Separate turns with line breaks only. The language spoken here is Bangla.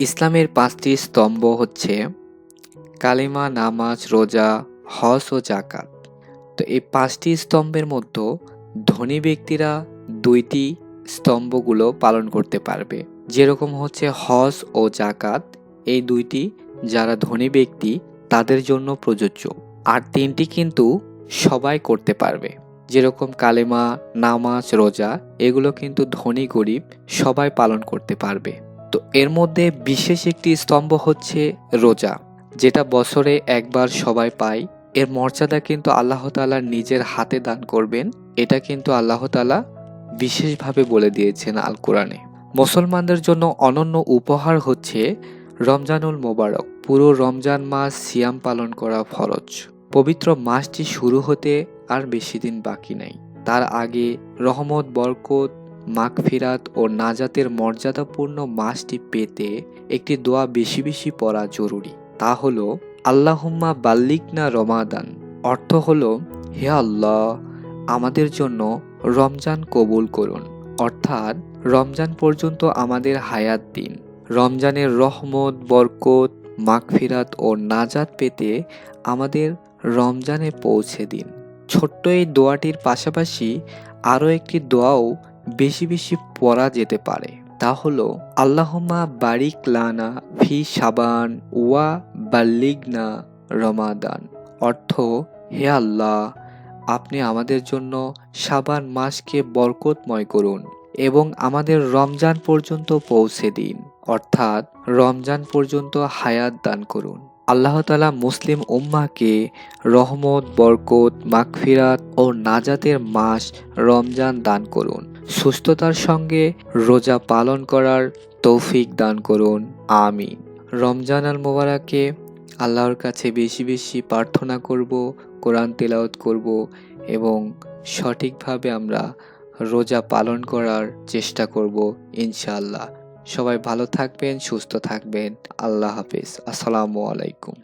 ইসলামের পাঁচটি স্তম্ভ হচ্ছে কালিমা, নামাজ, রোজা, হজ ও জাকাত তো এই পাঁচটি স্তম্ভের মধ্যে ধনী ব্যক্তিরা দুইটি স্তম্ভগুলো পালন করতে পারবে। যেরকম হচ্ছে হজ ও জাকাত এই দুইটি যারা ধনী ব্যক্তি, তাদের জন্য প্রযোজ্য। আর তিনটি কিন্তু সবাই করতে পারবে। যেরকম কালেমা, নামাজ, রোজা, এগুলো কিন্তু ধনী গরিব সবাই পালন করতে পারবে। তো এর মধ্যে বিশেষ একটি স্তম্ভ হচ্ছে রোজা, যেটা বছরে একবার সবাই পায়। এর মর্যাদা কিন্তু আল্লাহ তাআলা নিজের হাতে দান করবেন। এটা কিন্তু আল্লাহ তাআলা বিশেষভাবে বলে দিয়েছেন আল কোরআনে মুসলমানদের জন্য অনন্য উপহার হচ্ছে রমজানুল মোবারক। পুরো রমজান মাস সিয়াম পালন করা ফরজ। পবিত্র মাসটি শুরু হতে আর বেশি দিন বাকি নাই। তার আগে রহমত, বরকত মাগফিরাত ও নাজাতের মর্যাদাপূর্ণ মাসটি পেতে একটি দোয়া বেশি বেশি পড়া জরুরি। তা হলো, আল্লাহুম্মা বাল্লিকনা রমাদান। অর্থ হলো, হে আল্লাহ, আমাদের জন্য রমজান কবুল করুন। অর্থাৎ, রমজান পর্যন্ত আমাদের হায়াত দিন। রমজানের রহমত, বরকত, মাগফিরাত ও নাজাত পেতে আমাদের রমজানে পৌঁছে দিন। ছোট্ট এই দোয়াটির পাশাপাশি আরও একটি দোয়াও বেশি বেশি পড়া যেতে পারে। তা হলো আল্লাহমা বারিক লানা ফি সাবান ওয়া বাল্লিগনা রমাদান। অর্থ, হে আল্লাহ, আপনি আমাদের জন্য সাবান মাসকে বরকতময় করুন এবং আমাদের রমজান পর্যন্ত পৌঁছে দিন। অর্থাৎ, রমজান পর্যন্ত হায়াত দান করুন। আল্লাহ তালা মুসলিম উম্মাকে রহমত, বরকত, মাগফিরাত ও নাজাতের মাস রমজান দান করুন। সুস্থতার সঙ্গে রোজা পালন করার তৌফিক দান করুন। আমি রমজান আল মোবারাকে আল্লাহর কাছে বেশি বেশি প্রার্থনা করব, কোরআন তেলাওত করব এবং সঠিকভাবে আমরা রোজা পালন করার চেষ্টা করব ইনশাআল্লাহ। সবাই ভালো থাকবেন, সুস্থ থাকবেন। আল্লাহ হাফেজ। আসসালামু আলাইকুম।